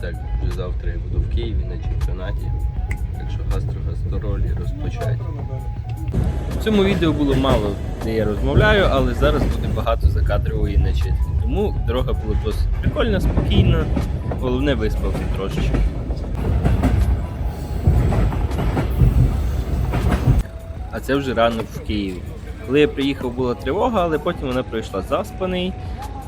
Так, вже завтра я буду в Києві на чемпіонаті. Так що гастрогастролі розпочать. В цьому відео було мало, де я розмовляю, але зараз буде багато закадрової начитки. Тому дорога була досить прикольна, спокійна. Головне виспався трошечки. А це вже ранок в Києві. Коли я приїхав, була тривога, але потім вона пройшла заспаний,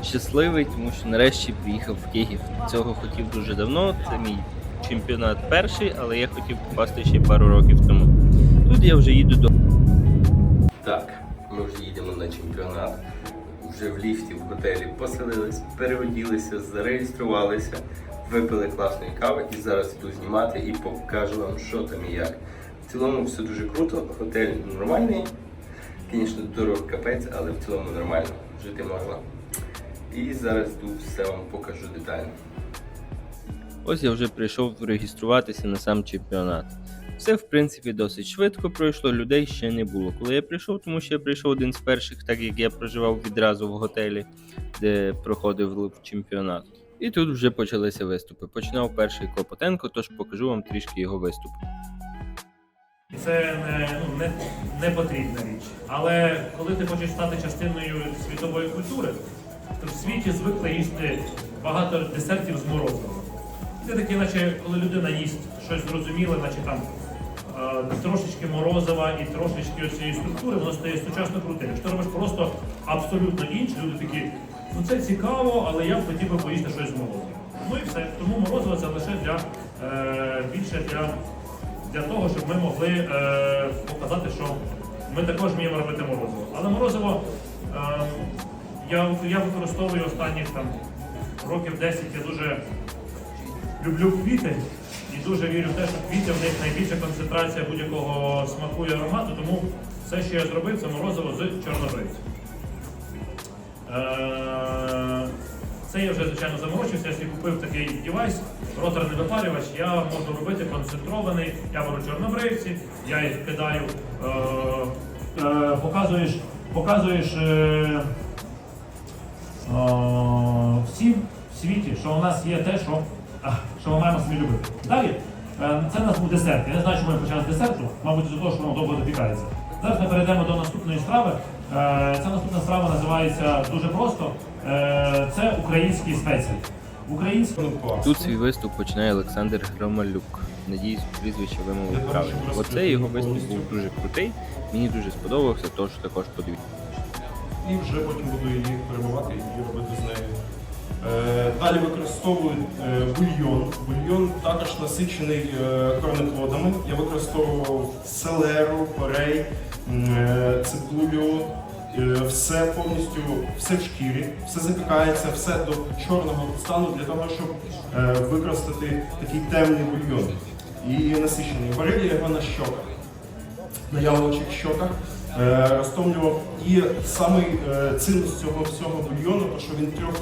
щасливий, тому що нарешті приїхав в Київ. Цього хотів дуже давно. Це мій чемпіонат перший, але я хотів попасти ще пару років тому. Тут я вже їду до. Так, ми вже їдемо на чемпіонат. Вже в ліфті в готелі поселились, переоділися, зареєструвалися, випили класної кави і зараз йду знімати і покажу вам, що там і як. В цілому все дуже круто, готель нормальний. Звісно, дорог капець, але в цілому нормально. Жити можна. І зараз тут все вам покажу детально. Ось я вже прийшов реєструватися на сам чемпіонат. Все, в принципі, досить швидко пройшло, людей ще не було. Коли я прийшов, тому що я прийшов один з перших, так як я проживав відразу в готелі, де проходив чемпіонат. І тут вже почалися виступи. Починав перший Клопотенко, тож покажу вам трішки його виступ. Це не, ну, не, не потрібна річ. Але коли ти хочеш стати частиною світової культури, в світі звикли їсти багато десертів з морозивом. Це таке, наче коли людина їсть щось зрозуміле, наче там е, трошечки морозива і трошечки цієї структури, воно стає сучасно крутим. Якщо робиш просто абсолютно інше, люди такі, ну це цікаво, але я б хотів би поїсти щось з морозивом. Ну і все. Тому морозиво це лише для е, більше для для того, щоб ми могли е, показати, що ми також вміємо робити морозиво. Але морозиво е, я, я використовую останніх там років 10, я дуже люблю квіти і дуже вірю в те, що квіти в них найбільша концентрація будь-якого смаку і аромату, тому все, що я зробив, це морозиво з чорнобривців. Е, Це я вже, звичайно, заморочився, я купив такий девайс, роторний випарювач, я можу робити концентрований, я беру чорнобривці, я їх кидаю, е, е, показуєш, показуєш е, всім в світі, що у нас є те, що, що ми маємо собі любити. Далі, е, це у нас був десерт. Я не знаю, чому я почав з десерту, мабуть, з того, що воно довго допікається. Зараз ми перейдемо до наступної страви. Е, Ця наступна страва називається дуже просто. Е, Це українські спеції. Українські Тут свій виступ починає Олександр Громалюк. Надіюсь, прізвище вимовив правильно. Оце його виступ був дуже крутий. Мені дуже сподобався, тож також подивіться. І вже потім буду її перебувати і робити з нею. Е, Далі використовую е, бульйон. Бульйон також насичений е, корнеплодами. Я використовував селеру, порей, цибулю, все повністю, все в шкірі, все запікається, все до чорного стану для того, щоб використати такий темний бульйон. І насичений. Варив я його на щоках на яловчих щоках, розтомлював. І самий е, цінність цього всього бульйону, то що він трьох,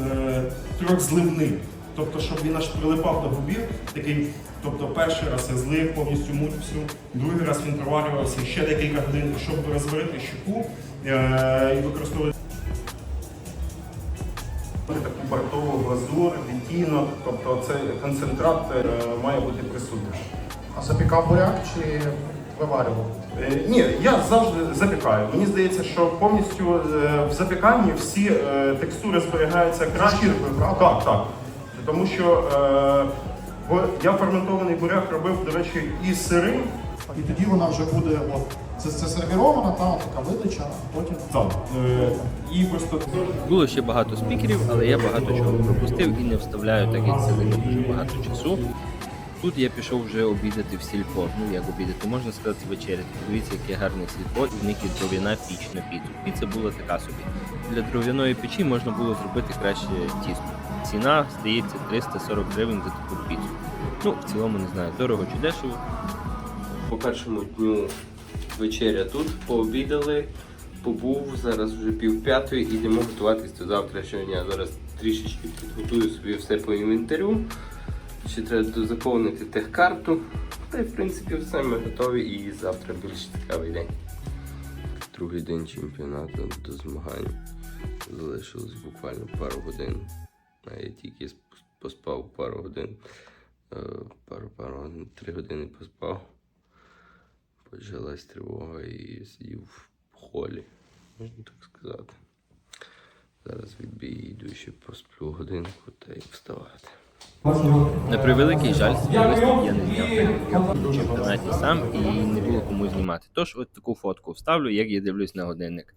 е, трьохзливний. Тобто, щоб він аж прилипав до губів, такий, тобто перший раз я злив повністю муть всю, другий раз він проварювався ще декілька годин, щоб розварити щуку е, і використовувати таку бортову глазур, літіно, тобто цей концентрат е, має бути присутній. А запікав буряк чи виварював? Е, Ні, я завжди запікаю. Мені здається, що повністю е, в запіканні всі е, текстури зберігаються краще. Так, так. Тому що бо я ферментований буряк робив, до речі, і сирим. І тоді вона вже буде, от, це, це сервірована, та така видача, а потім. Так. Е, і просто Було ще багато спікерів, але я багато чого пропустив і не вставляю, так як це дуже багато часу. Тут я пішов вже обідати в сільпо. Ну як обідати, можна сказати вечеряти. Подивіться, яке гарне сільпо, і в них є дров'яна піч на піцу. Піца була така собі. Для дров'яної печі можна було зробити краще тісто. Ціна здається 340 гривень за таку піцу. Ну, в цілому не знаю, дорого чи дешево. По першому дню вечеря тут, пообідали, побув, зараз вже пів п'ятої і йдемо готуватись до завтрашнього дня. Зараз трішечки підготую собі все по інвентарю. Ще треба заповнити техкарту. Та й в принципі все ми готові і завтра більш цікавий день. Другий день чемпіонату до змагань. Залишилось буквально пару годин. Я тільки поспав пару годин. Е, Пару пару годин, три години поспав. Почалась тривога і сидів в холі, можна так сказати. Зараз відбій йду ще посплю годинку та й вставати. На превеликий жаль, свій виступ я не зняв, чемпіонаті сам і не було кому знімати. Тож от таку фотку вставлю, як я дивлюсь на годинник.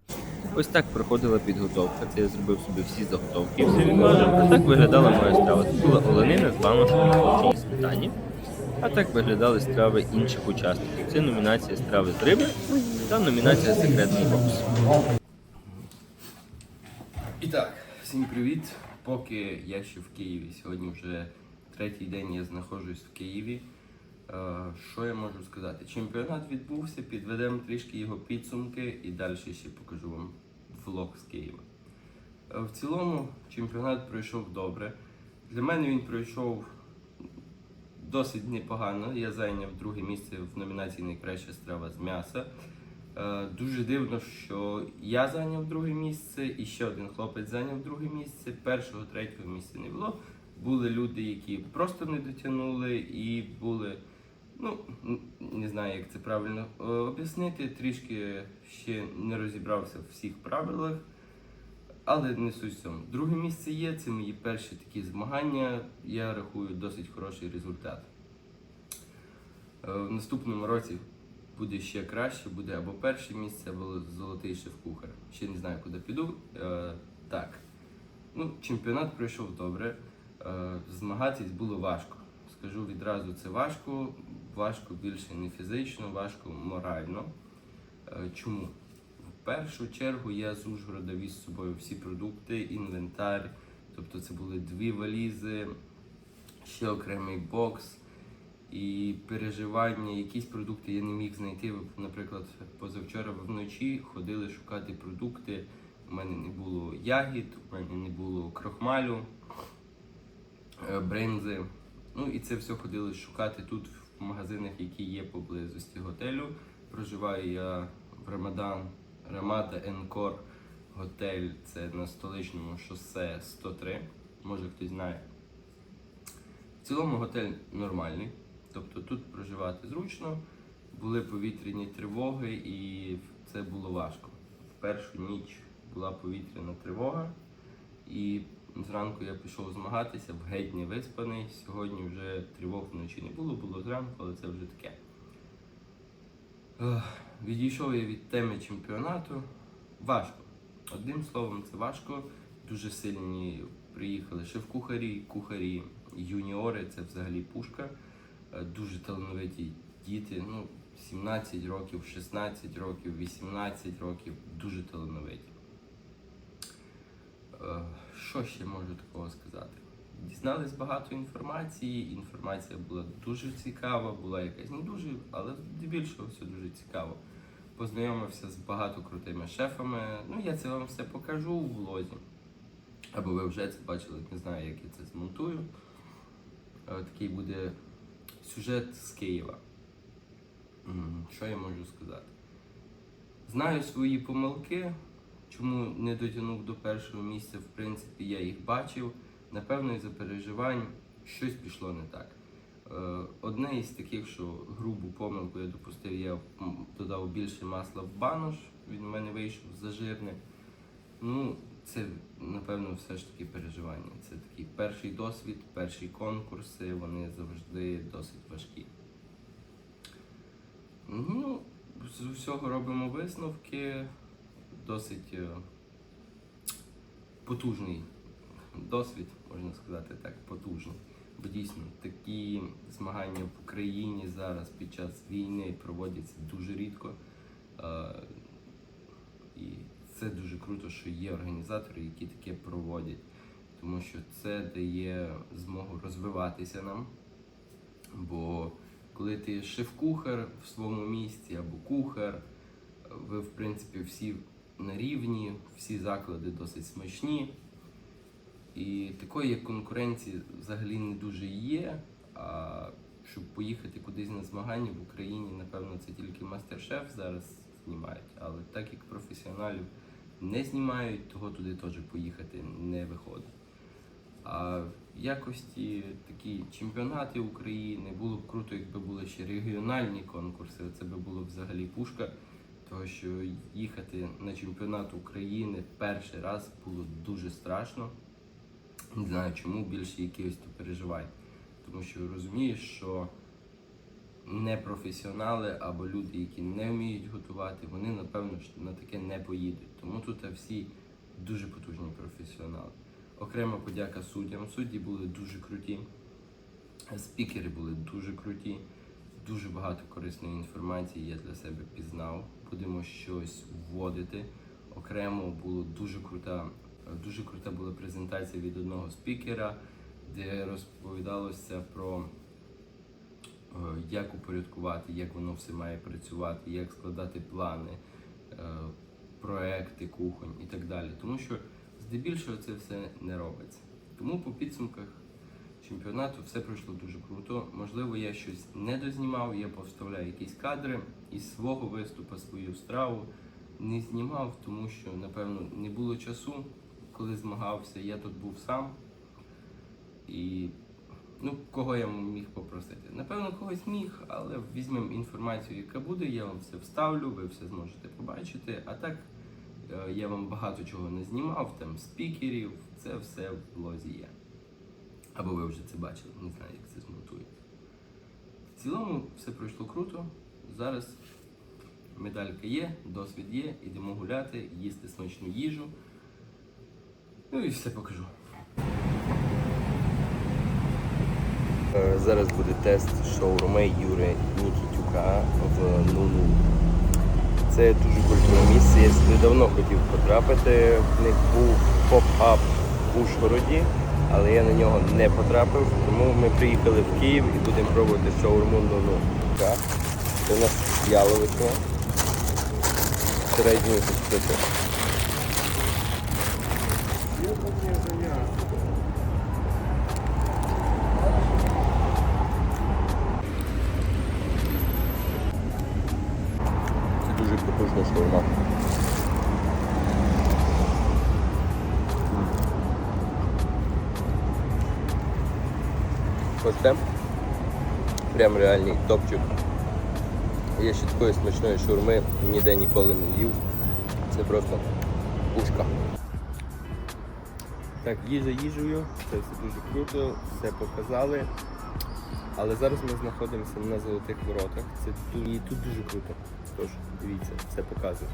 Ось так проходила підготовка. Це я зробив собі всі заготовки, всі відважив. А так виглядала моя страва. Це була оленина з баношем, і сметані. А так виглядали страви інших учасників. Це номінація страви з риби та номінація секретний бокс. І так, всім привіт. Поки я ще в Києві. Сьогодні вже третій день я знаходжусь в Києві. Е, Що я можу сказати? Чемпіонат відбувся, підведемо трішки його підсумки і далі ще покажу вам влог з Києва. Е, В цілому чемпіонат пройшов добре. Для мене він пройшов досить непогано. Я зайняв друге місце в номінації Найкраща страва з м'яса. Е, Дуже дивно, що я зайняв друге місце і ще один хлопець зайняв друге місце. Першого, третього місця не було. Були люди, які просто не дотягнули, і були, ну не знаю, як це правильно е, об'яснити. Трішки ще не розібрався в всіх правилах, але не суть в цьому. Друге місце є, це мої перші такі змагання. Я рахую досить хороший результат. Е, В наступному році буде ще краще, буде або перше місце, або золотий шеф-кухар. Ще не знаю, куди піду. Е, так. Ну, чемпіонат пройшов добре. Е, змагатись було важко. Скажу відразу, це важко. Важко більше не фізично, важко морально. Е, чому? В першу чергу я з Ужгорода віз з собою всі продукти, інвентар. Тобто це були дві валізи, ще окремий бокс і переживання, якісь продукти я не міг знайти. Наприклад, позавчора вночі ходили шукати продукти. У мене не було ягід, у мене не було крохмалю, бринзи. Ну і це все ходили шукати тут в магазинах, які є поблизості готелю. Проживаю я в Рамадан, Рамада Енкор готель. Це на столичному шосе 103. Може хтось знає. В цілому готель нормальний, тобто тут проживати зручно. Були повітряні тривоги, і це було важко. В першу ніч була повітряна тривога, і зранку я пішов змагатися, в геть не виспаний. Сьогодні вже тривог вночі не було, було зранку, але це вже таке. Відійшов я від теми чемпіонату. Важко. Одним словом, це важко. Дуже сильні приїхали шеф-кухарі, кухарі, юніори це взагалі пушка. Е, Дуже талановиті діти. Ну, 17 років, 16 років, 18 років. Дуже талановиті. Що ще можу такого сказати? Дізнались багато інформації. Інформація була дуже цікава, була якась не дуже, але здебільшого все дуже цікаво. Познайомився з багато крутими шефами. Ну, я це вам все покажу у влозі. Або ви вже це бачили, не знаю, як я це змонтую. Е, Такий буде сюжет з Києва. Що я можу сказати? Знаю свої помилки, чому не дотягнув до першого місця, в принципі, я їх бачив. Напевно, із-за переживань щось пішло не так. Е, Одне із таких, що грубу помилку я допустив, я додав більше масла в банош, він у мене вийшов зажирне. Ну, це, напевно, все ж таки переживання. Це такий перший досвід, перші конкурси, вони завжди досить важкі. Ну, з усього робимо висновки. Досить е, потужний досвід, можна сказати так, потужний. Бо дійсно такі змагання в Україні зараз під час війни проводяться дуже рідко. Е, І це дуже круто, що є організатори, які таке проводять, тому що це дає змогу розвиватися нам. Бо коли ти шеф-кухар в своєму місті або кухар, ви в принципі всі на рівні, всі заклади досить смачні. І такої конкуренції взагалі не дуже є. А щоб поїхати кудись на змагання в Україні, напевно, це тільки мастер-шеф зараз знімають. Але так як професіоналів не знімають, того туди теж поїхати не виходить. А в якості такі чемпіонати України. Було б круто, якби були ще регіональні конкурси. Це би було взагалі пушка. Тому що їхати на чемпіонат України перший раз було дуже страшно. Не знаю чому більше якихось то переживань. Тому що розумієш, що непрофесіонали або люди, які не вміють готувати, вони напевно на таке не поїдуть. Тому тут всі дуже потужні професіонали. Окрема подяка суддям. Судді були дуже круті, спікери були дуже круті, дуже багато корисної інформації я для себе пізнав. Будемо щось вводити. Окремо було дуже крута, дуже крута була презентація від одного спікера, де розповідалося про е, як упорядкувати, як воно все має працювати, як складати плани, е, проекти кухонь і так далі. Тому що здебільшого це все не робиться. Тому по підсумках чемпіонату все пройшло дуже круто. Можливо, я щось не дознімав, я поставляю якісь кадри із свого виступу, свою страву. Не знімав, тому що, напевно, не було часу, коли змагався. Я тут був сам. І ну, кого я міг попросити? Напевно, когось міг, але візьмемо інформацію, яка буде, я вам все вставлю, ви все зможете побачити. А так е, я вам багато чого не знімав, там спікерів, це все в блозі є. Або ви вже це бачили, не знаю, як це змонтується. В цілому все пройшло круто. Зараз медалька є, досвід є, ідемо гуляти, їсти смачну їжу. Ну і все покажу. Е, Зараз буде тест шоурми Юри Нікітюка в Нуну. Це дуже культурне місце. Я сюди давно хотів потрапити. В них був поп-ап в Ужгороді, але я на нього не потрапив. Тому ми приїхали в Київ і будемо пробувати шаурму Нуну. Це у нас яловична. Середньої густити. Це дуже потужна шаурма. Оце прям реальний топчик. Я ще такої смачної шурми ніде ніколи не їв. Це просто пушка. Так, їжа їжею, це все дуже круто, все показали. Але зараз ми знаходимося на золотих воротах. Це тут, і тут дуже круто. Тож, дивіться, все показую.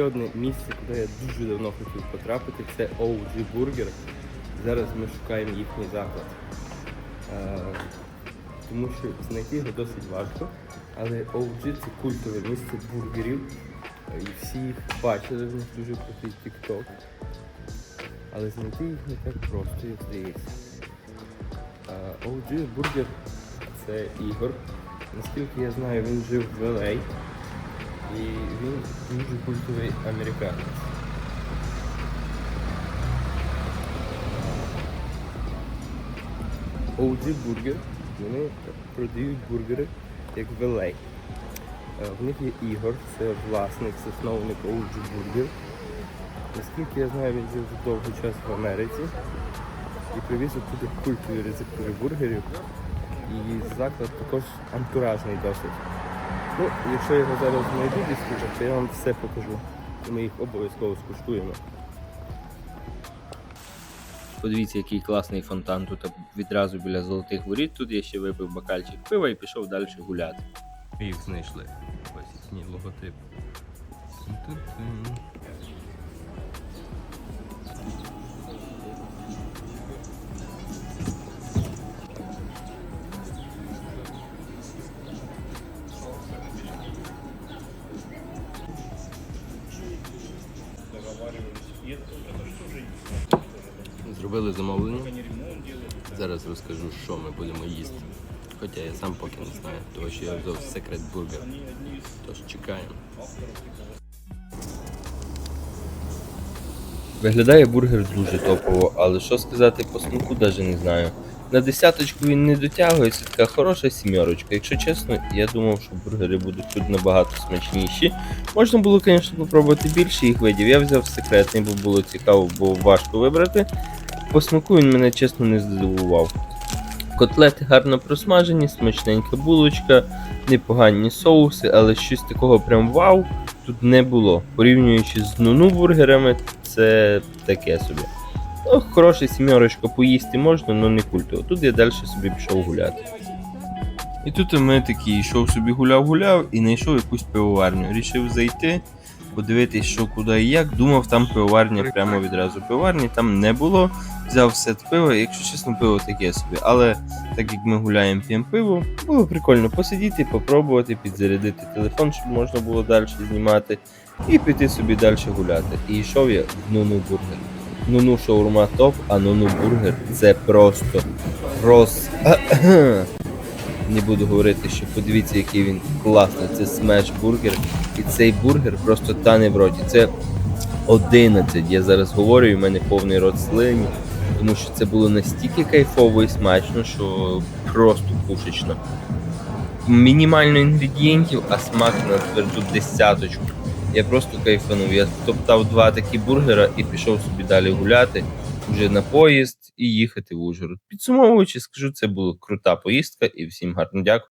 Ще одне місце, куди я дуже давно хотів потрапити, це OG Burger. Зараз ми шукаємо їхній заклад. Е, тому що знайти його досить важко. Але OG це культове місце бургерів. Е, І всі їх бачили, в них дуже крутий TikTok. Але знайти їх не так просто, як здається. Е, OG Burger це Ігор. Наскільки я знаю, він жив в LA. І він дуже культовий американець. OG Burger. Вони продають бургери як велей. В них є Ігор, це власник, засновник OG Burger. Наскільки я знаю, він жив довгий час в Америці і привіз туди культові рецептури бургерів. І заклад також антуражний досить. Ну, якщо я його зараз знайду десь то я вам все покажу. Ми їх обов'язково скуштуємо. Подивіться, який класний фонтан тут відразу біля золотих воріт. Тут я ще випив бокальчик пива і пішов далі гуляти. Їх знайшли. Ось їхній логотип. Зробили замовлення. Зараз розкажу, що ми будемо їсти. Хоча я сам поки не знаю, тому що я взяв секрет бургер. Тож чекаємо. Виглядає бургер дуже топово, але що сказати по смаку навіть не знаю. На десяточку він не дотягується, така хороша сімерочка. Якщо чесно, я думав, що бургери будуть тут набагато смачніші. Можна було, звісно, спробувати більше їх видів. Я взяв секретний, бо було цікаво, бо важко вибрати. По смаку він мене чесно не здивував. Котлети гарно просмажені, смачненька булочка, непогані соуси, але щось такого прям вау тут не було. Порівнюючи з нуну бургерами, це таке собі. Ну, хороша сімерочка поїсти можна, але не культово. Тут я далі собі пішов гуляти. І тут ми такі йшов собі гуляв-гуляв і знайшов якусь пивоварню. Рішив зайти, подивитись, що куди і як. Думав, там пивоварня прямо відразу. Пивоварні там не було. Взяв все пиво, якщо чесно, пиво таке собі. Але так як ми гуляємо, п'ємо пиво, було прикольно посидіти, попробувати, підзарядити телефон, щоб можна було далі знімати, і піти собі далі гуляти. І йшов я в Нуну бургер. Нуну шаурма топ, а Нуну бургер це просто роз. Не буду говорити, що подивіться, який він класний. Це смеш бургер. І цей бургер просто тане в роті. Це 11. Я зараз говорю, і в мене повний рот слині. Тому що це було настільки кайфово і смачно, що просто пушечно. Мінімально інгредієнтів, а смак на тверду десяточку. Я просто кайфанув. Я топтав два такі бургера і пішов собі далі гуляти вже на поїзд і їхати в Ужгород. Підсумовуючи, скажу, це була крута поїздка і всім гарно дякую.